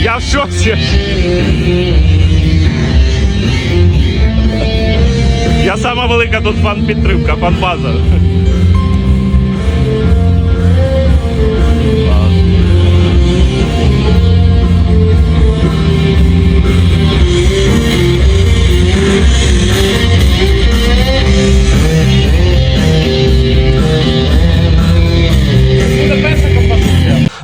Я в шоці. Я сама велика тут фан підтримка,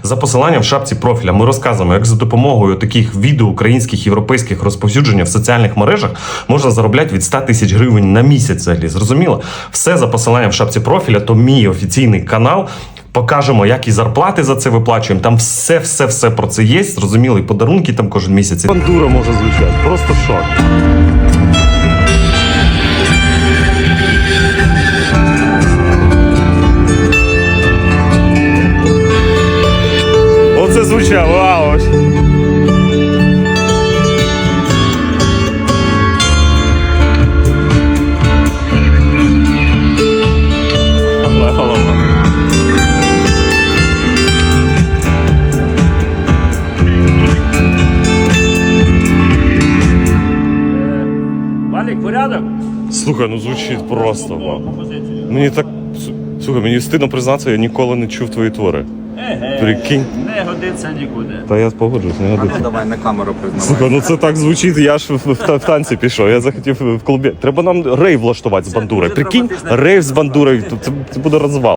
За посиланням в шапці профіля ми розказуємо, як за допомогою таких відео українських європейських розповсюдження в соціальних мережах можна заробляти від 100 тисяч гривень на місяць. Взагалі зрозуміло? Все за посиланням в шапці профіля, то мій офіційний канал. Покажемо, як і зарплати за це виплачуємо. Там все, все, все про це є. Зрозуміло, і подарунки там кожен місяць. Бандура може звучати. Просто шок. Валік, порядок? Слухай, ну звучить просто. вау. Мені так. Слухай, мені стидно признатися, я ніколи не чув твої твори. Еге. Прикинь. Не годиться нікуди. Та я погоджуюсь, не годиться. Давай на камеру признавай. Слухай, ну це так звучить, я ж в, в, в танці пішов. Я захотів в клубі. Треба нам рейв влаштувати з бандурою. дуже Прикинь, драматична рейв з бандурою, то це, це буде розвал.